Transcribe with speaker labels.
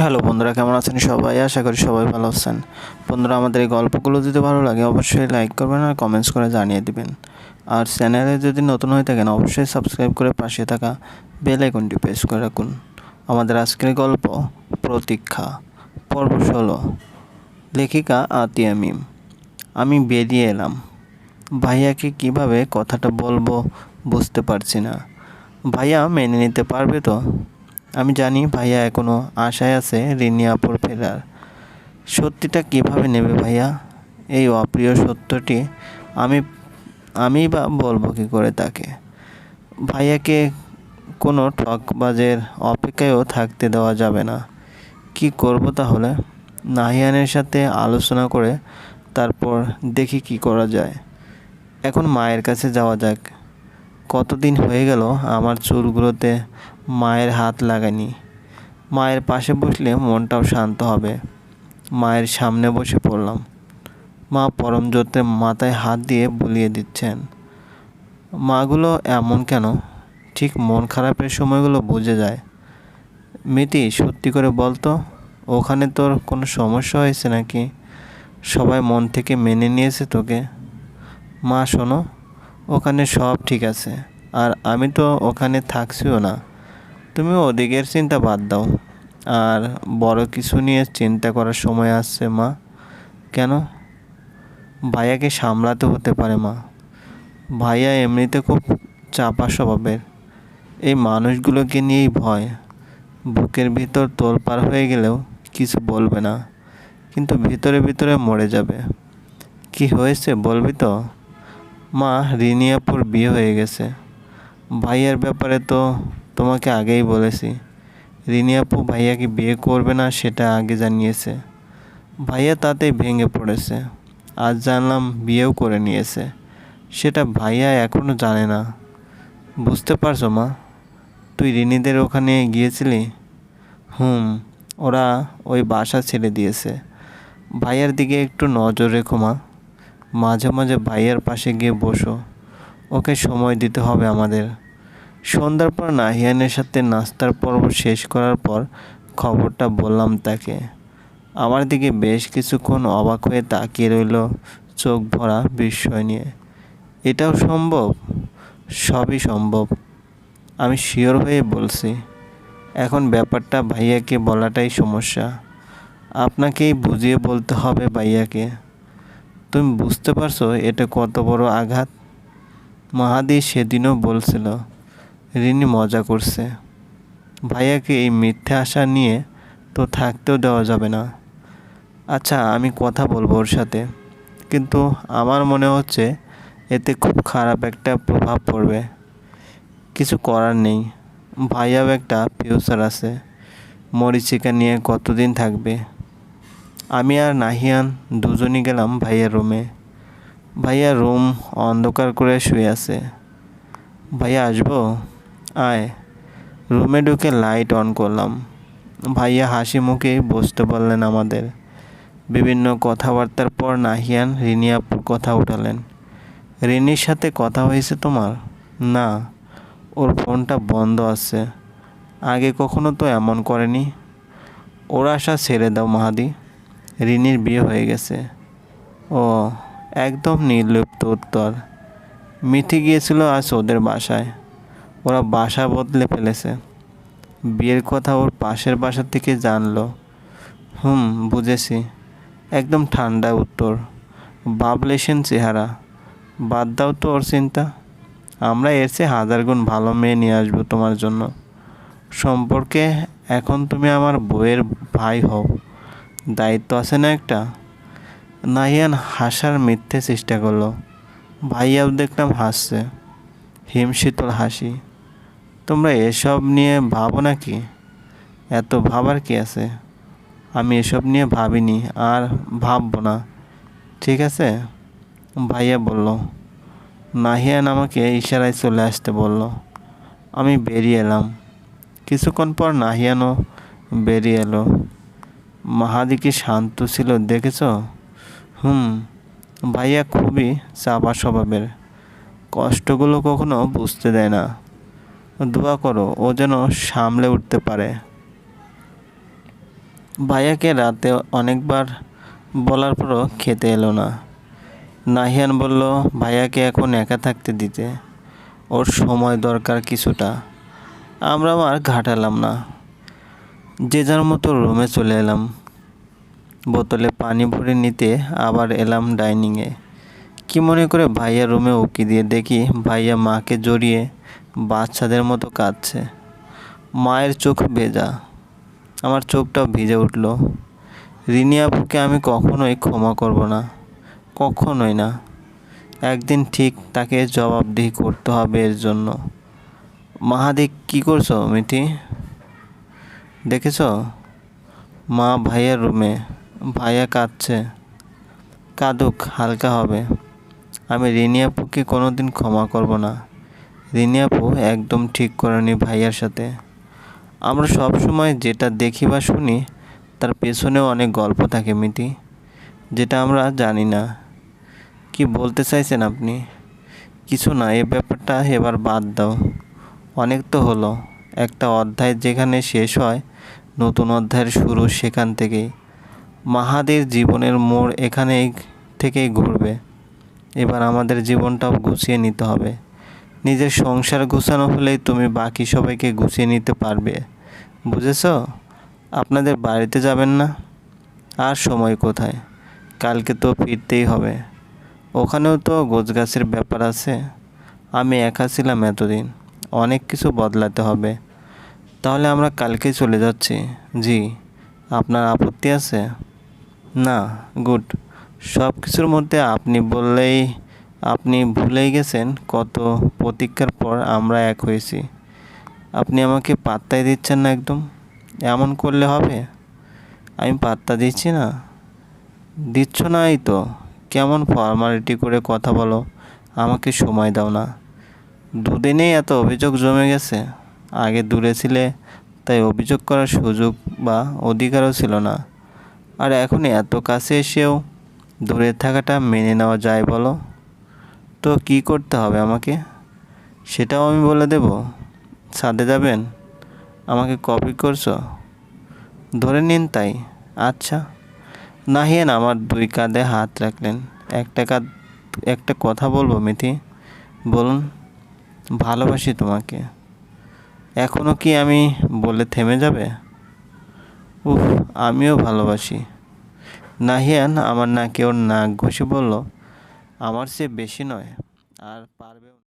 Speaker 1: Hello বন্ধুরা, কেমন আছেন সবাই? আশা করি সবাই ভালো আছেন। বন্ধুরা, আমাদের এই গল্পগুলো যদি ভালো লাগে, অবশ্যই লাইক করবেন আর কমেন্টস করে জানিয়ে দিবেন। আর চ্যানেলে যদি নতুন হয়ে থাকেন, অবশ্যই সাবস্ক্রাইব করে পাশে থাকা বেল আইকনটি প্রেস করে রাখুন। আমাদের আজকের গল্প প্রতীক্ষা, পর্ব ষোলো, লেখিকা আতিয়া মিম আমি বেরিয়ে এলাম। ভাইয়াকে কীভাবে কথাটা বলব বুঝতে পারছি না। ভাইয়া মেনে নিতে পারবে তো? আমি জানি ভাইয়া এখনও আশায় আছে রিনিয়াপুর ফেরার। সত্যিটা কীভাবে নেবে ভাইয়া? এই অপ্রিয় সত্যটি আমি আমি বা বলব কী করে তাকে? ভাইয়াকে কোনো ঠকবাজের অপেক্ষায়ও থাকতে দেওয়া যাবে না। কি করব তাহলে? নাহিয়ানের সাথে আলোচনা করে তারপর দেখি কি করা যায়। এখন মায়ের কাছে যাওয়া যাক। কতদিন হয়ে গেল আমার চুলগুলোতে মায়ের হাত লাগানি মায়ের পাশে বসলে মনটাও শান্ত হবে। মায়ের সামনে বসে পড়লাম। মা পরম যত্নে মাথায় হাত দিয়ে বুলিয়ে দিচ্ছেন, মাগুলো এমন কেন? ঠিক মন খারাপের সময়গুলো বুঝে যায়। মিতি, সত্যি করে বলতো ওখানে তোর কোনো সমস্যা হয়েছে নাকি? সবাই মন থেকে মেনে নিয়েছে তোকে। মা, শোনো, ওখানে সব ঠিক আছে, আর আমি তো ওখানে থাকছিও না। তুমি ওদিকের চিন্তা বাদ দাও। আর বড় কিছু নিয়ে চিন্তা করার সময় আসছে, মা। কেন? ভাইয়াকে সামলাতে হতে পারে, মা। ভাইয়া এমনিতে খুব চাপা স্বভাবের। এই মানুষগুলোকে নিয়েই ভয়। বুকের ভিতর তোলপাড় হয়ে গেলেও কিছু বলবে না। কিন্তু ভিতরে ভিতরে মরে যাবে। কি হয়েছে বলবি তো? মা, রিনিয়াপুর বিয়ে হয়ে গেছে। ভাইয়ার ব্যাপারে তো তোমাকে আগেই বলেছি। রিনিয়াপু ভাইয়াকে বিয়ে করবে না সেটা আগে জানিয়েছে। ভাইয়া তাতেই ভেঙে পড়েছে। আজ জানলাম বিয়েও করে নিয়েছে। সেটা ভাইয়া এখনও জানে না। বুঝতে পারছ মা? তুই রিনিদের ওখানে গিয়েছিলি? হুম, ওরা ওই বাসা ছেড়ে দিয়েছে। ভাইয়ার দিকে একটু নজর রেখো মা। মাঝে মাঝে ভাইয়ার পাশে গিয়ে বসো। ওকে সময় দিতে হবে আমাদের। সন্ধ্যার পর নাহিয়ানের সাথে নাস্তার পর্ব শেষ করার পর খবরটা বললাম তাকে। আমার দিকে বেশ কিছুক্ষণ অবাক হয়ে তাকিয়ে রইল চোখ ভরা বিস্ময় নিয়ে। এটাও সম্ভব? সবই সম্ভব। আমি শিওর হয়ে বলছি, এখন ব্যাপারটা ভাইয়াকে বলাটাই সমস্যা। আপনাকেই বুঝিয়ে বলতে হবে ভাইয়াকে। তুমি বুঝতে পারছ এটা কত বড় আঘাত? মাহাদি সেদিনও বলছিল রিনি মজা করছে। ভাইয়াকে এই মিথ্যে আশা নিয়ে তো থাকতেও দেওয়া যাবে না। আচ্ছা আমি কথা বলব ওর সাথে। কিন্তু আমার মনে হচ্ছে এতে খুব খারাপ একটা প্রভাব পড়বে। কিছু করার নেই। ভাইয়াও একটা ফিউচার আছে। মরিচিকা নিয়ে কতদিন থাকবে? আমি আর নাহিয়ান দুজনই গেলাম ভাইয়ার রুমে ভাইয়া রুম অন্ধকার করে শুয়ে আছে। ভাইয়া, আসব? আয়। রুমে ঢুকে লাইট অন করলাম। ভাইয়া হাসি মুখেই বসতে বললেন আমাদের। বিভিন্ন কথাবার্তার পর নাহিয়ান রিনিয়াপুর কথা উঠালেন। রিনির সাথে কথা হয়েছে তোমার? না, ওর ফোনটা বন্ধ আছে। আগে কখনো তো এমন করেনি। ওর আশা ছেড়ে দাও মাহাদি। রিনির বিয়ে হয়ে গেছে। ও, একদম নির্লিপ্ত উত্তর। মিঠি গিয়েছিল আজ ওদের বাসায়। ওরা বাসা বদলে ফেলেছে। বিয়ের কথা ওর পাশের বাসা থেকে জানলো। হুম, বুঝেছি। একদম ঠান্ডা উত্তর। বাবলেশন চেহারা। বাদ দাও তো ওর চিন্তা। আমরা এর চেয়ে হাজার গুণ ভালো মেয়ে নিয়ে আসব তোমার জন্য। সম্পর্কে এখন তুমি আমার বইয়ের ভাই হও। দায়িত্ব আছে না একটা? নাহিয়ান হাসার মিথ্যে চেষ্টা করল। ভাইয়াও দেখলাম হাসছে। হিমশীতল হাসি। তোমরা এসব নিয়ে ভাবো নাকি? এত ভাবার কি আছে? আমি এসব নিয়ে ভাবিনি, আর ভাববো না। ঠিক আছে? ভাইয়া বলল। নাহিয়ান আমাকে ইশারায় চলে আসতে বলল। আমি বেরিয়ে এলাম। কিছুক্ষণ পর নাহিয়ানও বেরিয়ে এলো। মাহাদি কি শান্ত ছিল দেখেছ? হুম, ভাইয়া খুবই চাপা স্বভাবের। কষ্টগুলো কখনো বুঝতে দেয় না। দোয়া করো, ও যেন সামলে উঠতে পারে। ভাইয়াকে রাতে অনেকবার বলার পরও খেতে এলো না। নাহিয়ান বলল, ভাইয়াকে এখন একা থাকতে দিতে। ওর সময় দরকার কিছুটা। আমরা আর ঘাটালাম না। যে যার মতো রুমে চলে এলাম। বোতলে পানি ভরে নিতে আবার এলাম ডাইনিংয়ে। কি মনে করে ভাইয়া রুমে উকি দিয়ে দেখি ভাইয়া মাকে জড়িয়ে বাচ্চাদের মতো কাঁদছে। মায়ের চোখ ভেজা। আমার চোখটাও ভিজে উঠল। রিনি আপুকে আমি কখনোই ক্ষমা করব না। কখনোই না। একদিন ঠিক তাকে জবাবদিহি করতে হবে এর জন্য। মাহাদি, কি করছ মিঠি? দেখেছ? মা ভাইয়ের রুমে। ভাইয়া কাঁদছে। কাঁদুক, হালকা হবে। আমি রিনি আপুকে কোনো দিন ক্ষমা করব না। রিনি আপু, একদম ঠিক করেনি ভাইয়ার সাথে। আমরা সব সময় যেটা দেখি বা শুনি, তার পেছনেও অনেক গল্প থাকে মিটি যেটা আমরা জানি না। কি বলতে চাইছেন আপনি? কিছু না, এ ব্যাপারটা এবার বাদ দাও। অনেক তো হলো, একটা অধ্যায় যেখানে শেষ হয়, নতুন অধ্যায়ের শুরু সেখান থেকেই। মাহাদের জীবনের মোড় এখানেই থেকেই ঘুরবে। এবার আমাদের জীবনটাও গুছিয়ে নিতে হবে। নিজের সংসার গুছানো হলেই তুমি বাকি সবাইকে গুছিয়ে নিতে পারবে। বুঝেছ? আপনাদের বাড়িতে যাবেন না? আর সময় কোথায়? কালকে তো ফিরতেই হবে। ওখানেও তো গোছগাছের ব্যাপার আছে। আমি একা ছিলাম এতদিন। অনেক কিছু বদলাতে হবে। তাহলে আমরা কালকে চলে যাচ্ছি। জি, আপনার আপত্তি আছে? না, গুড। সব কিছুর মধ্যে আপনি বললেই আপনি ভুলেই গেছেন কত প্রতীক্ষার পর আমরা এক হয়েছি। আপনি আমাকে পাত্তাই দিচ্ছেন না একদম। এমন করলে হবে? আমি পাত্তা দিচ্ছি না। দিচ্ছ না এই তো। কেমন ফর্মালিটি করে কথা বলো। আমাকে সময় দাও না। দুদিনেই এত অভিযোগ জমে গেছে। আগে দূরে ছিলে, তাই অভিযোগ করার সুযোগ বা অধিকারও ছিল না। আর এখন এত কাছে এসেও দূরে থাকাটা মেনে নেওয়া যায় বলো। তো কি করতে হবে আমাকে? সেটাও আমি বলে দেব। ছাদে যাবেন? আমাকে কপি করছ? ধরে নিন তাই। আচ্ছা। নাহিয়েন আমার দুই কাঁধে হাত রাখলেন। একটা কাঁধ, একটা কথা বলব মিথি? বলুন। ভালোবাসি তোমাকে। এখনও কি আমি বলে থেমে যাবে? উফ, আমিও ভালোবাসি। নাহিয়ান আমার নাকে ওর নাক ঘষে বলল আমার সে বেশি নয় আর পারবেও